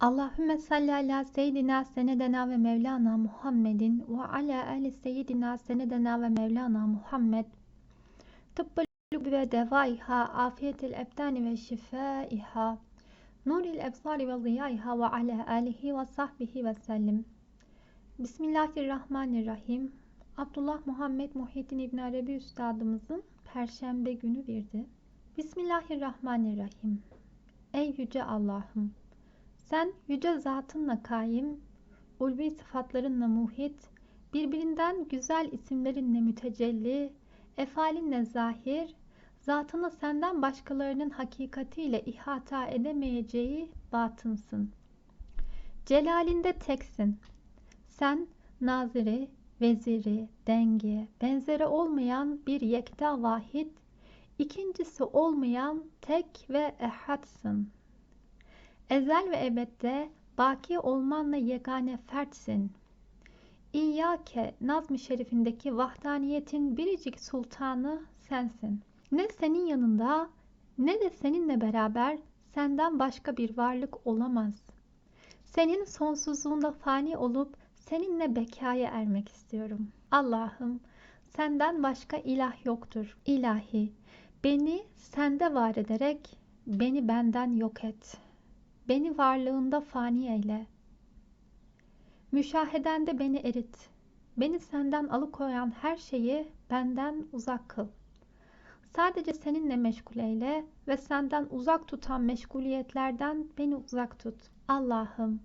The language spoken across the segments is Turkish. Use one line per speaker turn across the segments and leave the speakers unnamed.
Allahümme salli ala seyyidina senedena ve mevlana Muhammedin ve ala ali seyyidina senedena ve mevlana Muhammed. Tıbbül ve devaiha, afiyetil ebdani ve şifaiha, nuril ebsari ve ziyaiha ve ala alihi ve sahbihi ve sellim. Bismillahirrahmanirrahim. Abdullah Muhammed Muhyiddin İbn Arabi Üstadımızın Perşembe günü virdi. Bismillahirrahmanirrahim. Ey yüce Allah'ım! Sen yüce zatınla kaim, ulvi sıfatlarınla muhit, birbirinden güzel isimlerinle mütecelli, efalinle zahir, zatını senden başkalarının hakikatiyle ihata edemeyeceği batınsın. Celalinde teksin. Sen naziri, veziri, denge, benzeri olmayan bir yekta vahid, ikincisi olmayan tek ve ehadsın. Ezel ve ebedde baki olmanla yegane fertsin. İyyâke nazm-ı şerifindeki vahdaniyetin biricik sultanı sensin. Ne senin yanında ne de seninle beraber senden başka bir varlık olamaz. Senin sonsuzluğunda fani olup seninle bekaya ermek istiyorum. Allah'ım senden başka ilah yoktur. İlahi beni sende var ederek beni benden yok et. Beni varlığında fani eyle. Müşahedende beni erit. Beni senden alıkoyan her şeyi benden uzak kıl. Sadece seninle meşgul eyle ve senden uzak tutan meşguliyetlerden beni uzak tut. Allah'ım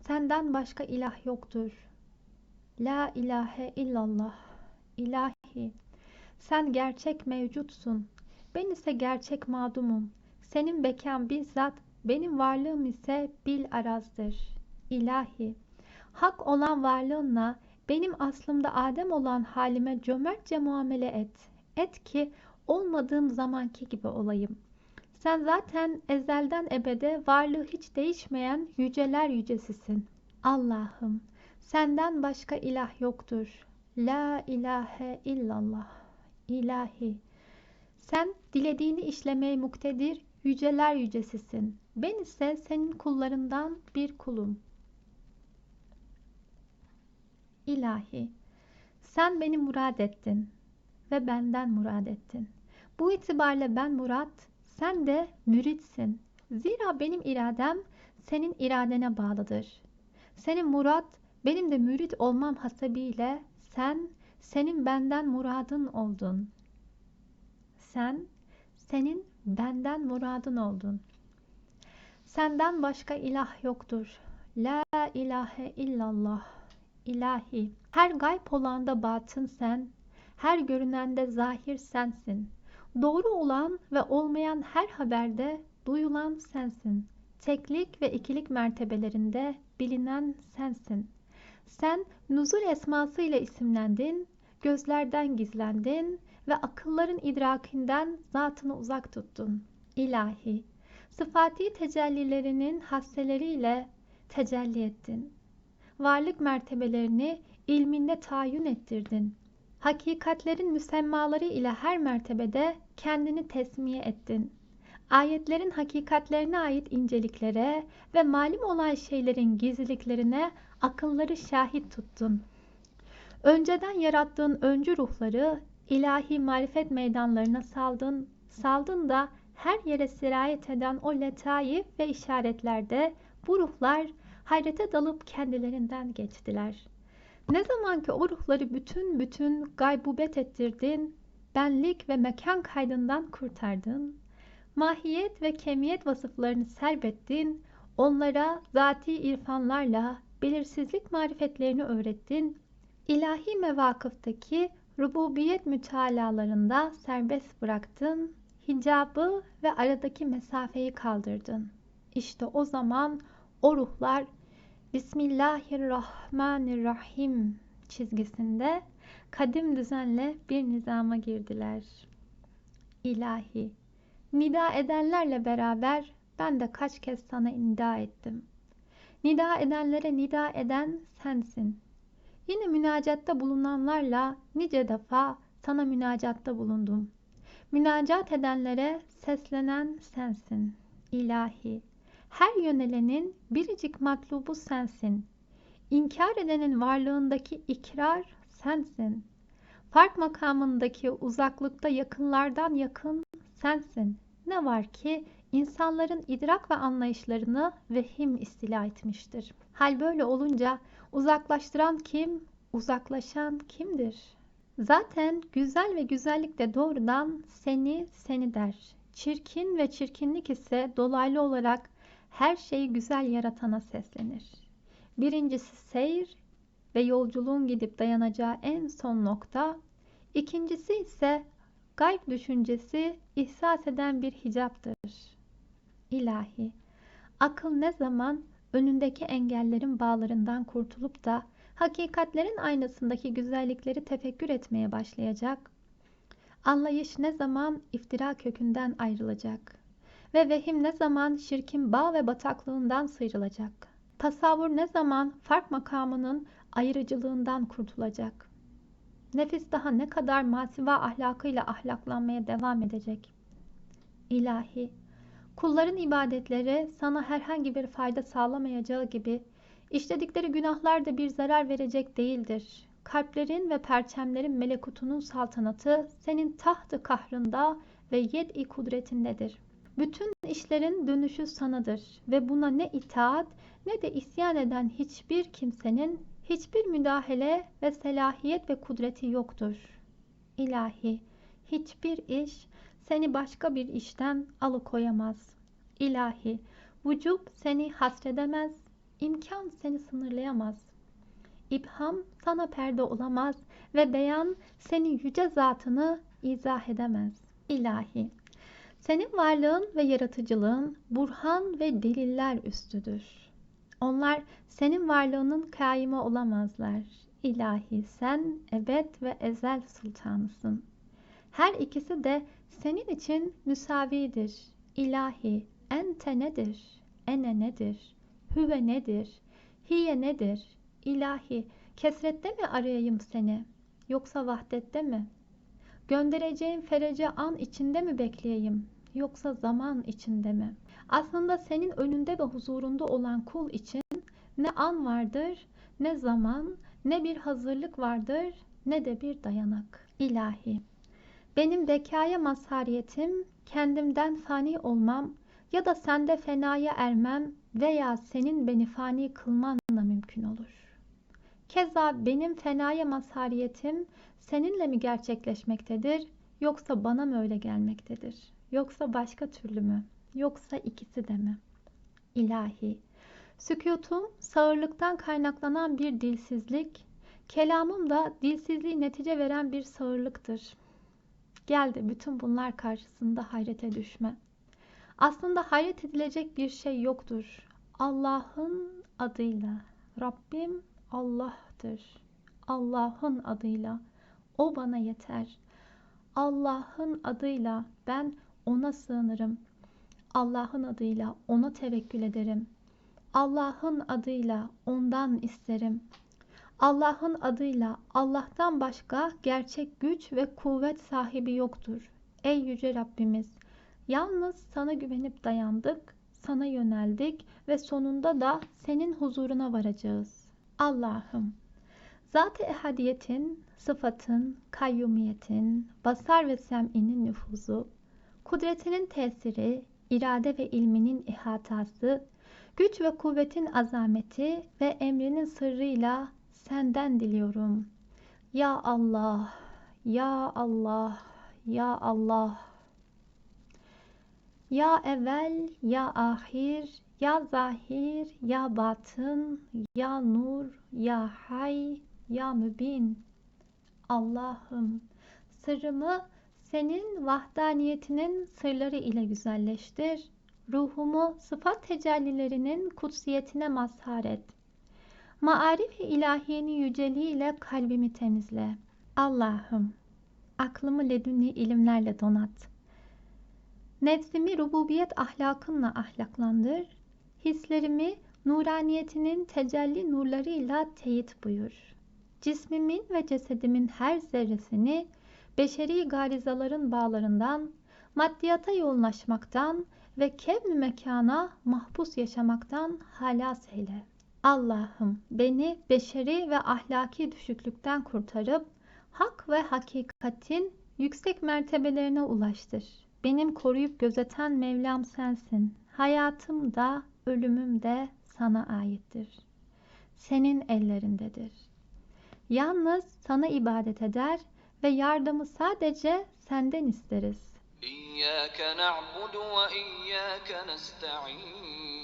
senden başka ilah yoktur. La ilahe illallah. İlahi sen gerçek mevcutsun. Ben ise gerçek madumum. Senin bekan bizzat benim varlığım ise bil arazdır. İlahi, hak olan varlığınla benim aslımda Adem olan halime cömertçe muamele et. Et ki olmadığım zamanki gibi olayım. Sen zaten ezelden ebede varlığı hiç değişmeyen yüceler yücesisin. Allah'ım senden başka ilah yoktur. La ilahe illallah. İlahi. Sen dilediğini işlemeye muktedir yüceler yücesisin. Ben ise senin kullarından bir kulum. İlahi, sen beni murad ettin ve benden murad ettin. Bu itibarla ben murat, sen de müritsin. Zira benim iradem senin iradene bağlıdır. Senin murat, benim de mürit olmam hasebiyle sen, senin benden muradın oldun. Sen, senin benden muradın oldun. Senden başka ilah yoktur. La ilahe illallah. İlahi. Her gayb olanda batın sen, her görünende zahir sensin. Doğru olan ve olmayan her haberde duyulan sensin. Teklik ve ikilik mertebelerinde bilinen sensin. Sen nuzul esması ile isimlendin, gözlerden gizlendin ve akılların idrakinden zatını uzak tuttun. İlahi, sıfati tecellilerinin hasseleriyle tecelli ettin. Varlık mertebelerini ilminde tayin ettirdin. Hakikatlerin müsemmaları ile her mertebede kendini tesmiye ettin. Ayetlerin hakikatlerine ait inceliklere ve malum olan şeylerin gizliliklerine akılları şahit tuttun. Önceden yarattığın öncü ruhları ilahi marifet meydanlarına saldın, saldın da her yere sirayet eden o letaif ve işaretlerde bu ruhlar hayrete dalıp kendilerinden geçtiler. Ne zaman ki o ruhları bütün bütün gaybubet ettirdin, benlik ve mekan kaydından kurtardın, mahiyet ve kemiyet vasıflarını serbettin, onlara zati irfanlarla belirsizlik marifetlerini öğrettin, ilahi mevakıftaki rububiyet mütalalarında serbest bıraktın, hicabı ve aradaki mesafeyi kaldırdın. İşte o zaman o ruhlar Bismillahirrahmanirrahim çizgisinde kadim düzenle bir nizama girdiler. İlahi, nida edenlerle beraber ben de kaç kez sana nida ettim. Nida edenlere nida eden sensin. Yine münacatta bulunanlarla nice defa sana münacatta bulundum. Münacat edenlere seslenen sensin. İlahi, Her yönelenin biricik matlubu sensin. İnkar edenin varlığındaki ikrar sensin. Fark makamındaki uzaklıkta yakınlardan yakın sensin. Ne var ki insanların idrak ve anlayışlarını vehim istila etmiştir. Hal böyle olunca uzaklaştıran kim, uzaklaşan kimdir? Zaten güzel ve güzellik de doğrudan seni seni der. Çirkin ve çirkinlik ise dolaylı olarak her şeyi güzel yaratana seslenir. Birincisi seyir ve yolculuğun gidip dayanacağı en son nokta. İkincisi ise gayb düşüncesi ihsas eden bir hicaptır. İlahi, akıl ne zaman önündeki engellerin bağlarından kurtulup da hakikatlerin aynasındaki güzellikleri tefekkür etmeye başlayacak, anlayış ne zaman iftira kökünden ayrılacak? Ve vehim ne zaman şirkin bağ ve bataklığından sıyrılacak, tasavvur ne zaman fark makamının ayrıcılığından kurtulacak, nefis daha ne kadar masiva ahlakıyla ahlaklanmaya devam edecek. İlahi, kulların ibadetleri sana herhangi bir fayda sağlamayacağı gibi İşledikleri günahlar da bir zarar verecek değildir. Kalplerin ve perçemlerin melekutunun saltanatı senin tahtı kahrında ve yed-i kudretindedir. Bütün işlerin dönüşü sanadır ve buna ne itaat ne de isyan eden hiçbir kimsenin hiçbir müdahale ve selahiyet ve kudreti yoktur. İlahi, hiçbir iş seni başka bir işten alıkoyamaz. İlahi, vücub seni hasredemez, İmkan seni sınırlayamaz. İbham sana perde olamaz ve beyan senin yüce zatını izah edemez. İlahi, senin varlığın ve yaratıcılığın burhan ve deliller üstüdür. Onlar senin varlığının kaime olamazlar. İlahi sen ebed ve ezel sultanısın. Her ikisi de senin için müsavidir. İlahi ente nedir? Ene nedir? Hüve nedir? Hiye nedir? İlahi, kesrette mi arayayım seni? Yoksa vahdette mi? Göndereceğim ferece an içinde mi bekleyeyim? Yoksa zaman içinde mi? Aslında senin önünde ve huzurunda olan kul için ne an vardır, ne zaman, ne bir hazırlık vardır, ne de bir dayanak. İlahi, benim bekaya mazhariyetim, kendimden fani olmam ya da sende fenaya ermem veya senin beni fani kılmanla mümkün olur. Keza benim fenaya mazhariyetim seninle mi gerçekleşmektedir yoksa bana mı öyle gelmektedir? Yoksa başka türlü mü? Yoksa ikisi de mi? İlahi, sükutum sağırlıktan kaynaklanan bir dilsizlik, kelamım da dilsizliği netice veren bir sağırlıktır. Gel de bütün bunlar karşısında hayrete düşme.'' Aslında hayret edilecek bir şey yoktur. Allah'ın adıyla. Rabbim Allah'tır. Allah'ın adıyla. O bana yeter. Allah'ın adıyla ben ona sığınırım. Allah'ın adıyla ona tevekkül ederim. Allah'ın adıyla ondan isterim. Allah'ın adıyla Allah'tan başka gerçek güç ve kuvvet sahibi yoktur. Ey yüce Rabbimiz Yalnız sana güvenip dayandık, sana yöneldik ve sonunda da senin huzuruna varacağız. Allah'ım, zat-ı ehadiyetin, sıfatın, kayyumiyetin, basar ve sem'inin nüfuzu, kudretinin tesiri, irade ve ilminin ihatası, güç ve kuvvetin azameti ve emrinin sırrıyla senden diliyorum. Ya Allah, Ya Allah, Ya Allah. Ya evvel, ya ahir, ya zahir, ya batın, ya nur, ya hay, ya mübin. Allah'ım sırrımı senin vahdaniyetinin sırları ile güzelleştir. Ruhumu sıfat tecellilerinin kutsiyetine mazhar et. Maarif-i ilahiyenin yüceliği ile kalbimi temizle. Allah'ım aklımı ledünni ilimlerle donat. Nefsimi rububiyet ahlakınla ahlaklandır. Hislerimi nuraniyetinin tecelli nurlarıyla teyit buyur. Cismimin ve cesedimin her zerresini beşeri garizaların bağlarından, maddiyata yoğunlaşmaktan ve kevn mekana mahpus yaşamaktan halas eyle. Allah'ım beni beşeri ve ahlaki düşüklükten kurtarıp hak ve hakikatin yüksek mertebelerine ulaştır. Benim koruyup gözeten Mevlam sensin. Hayatım da ölümüm de sana aittir. Senin ellerindedir. Yalnız sana ibadet eder ve yardımı sadece senden isteriz.
İyyâke na'budu ve iyyâke nesta'in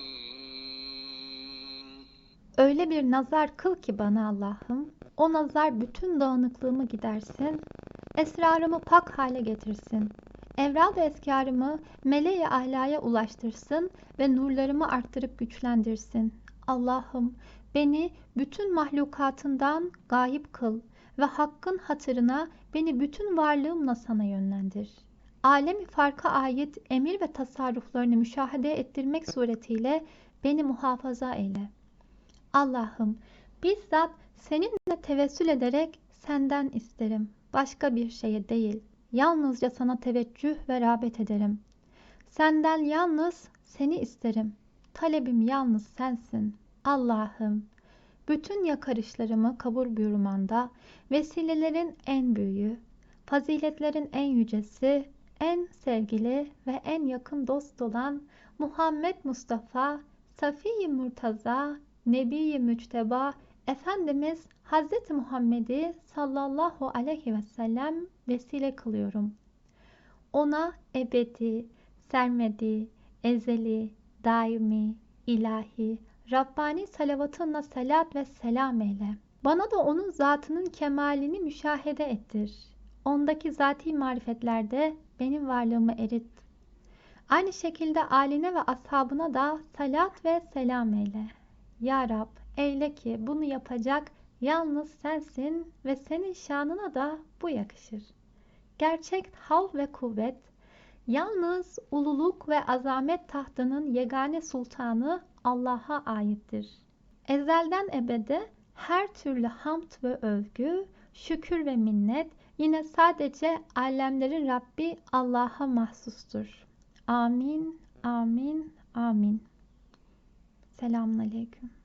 Öyle bir nazar kıl ki bana Allah'ım, o nazar bütün dağınıklığımı gidersin, esrarımı pak hale getirsin. Evral ve eskarımı meleği ahlaya ulaştırsın ve nurlarımı arttırıp güçlendirsin. Allah'ım beni bütün mahlukatından gayip kıl ve hakkın hatırına beni bütün varlığımla sana yönlendir. Alemi farka ait emir ve tasarruflarını müşahede ettirmek suretiyle beni muhafaza eyle. Allah'ım bizzat seninle tevessül ederek senden isterim. Başka bir şeye değil. Yalnızca sana teveccüh ve rağbet ederim. Senden yalnız seni isterim. Talebim yalnız sensin. Allah'ım bütün yakarışlarımı kabul buyurmanda vesilelerin en büyüğü, faziletlerin en yücesi, en sevgili ve en yakın dost olan Muhammed Mustafa, Safiye Murtaza, Nebi-i Müçteba, Efendimiz Hz. Muhammed'i sallallahu aleyhi ve sellem vesile kılıyorum. Ona ebedi, sermedi, ezeli, daimi, ilahi, Rabbani salavatınla salat ve selam eyle. Bana da onun zatının kemalini müşahede ettir. Ondaki zati marifetlerde benim varlığımı erit. Aynı şekilde aline ve ashabına da salat ve selam eyle. Ya Rab eyle ki bunu yapacak yalnız sensin ve senin şanına da bu yakışır. Gerçek hav ve kuvvet yalnız ululuk ve azamet tahtının yegane sultanı Allah'a aittir. Ezelden ebede her türlü hamd ve övgü, şükür ve minnet yine sadece alemlerin Rabbi Allah'a mahsustur. Amin, amin, amin. Selamun Aleyküm.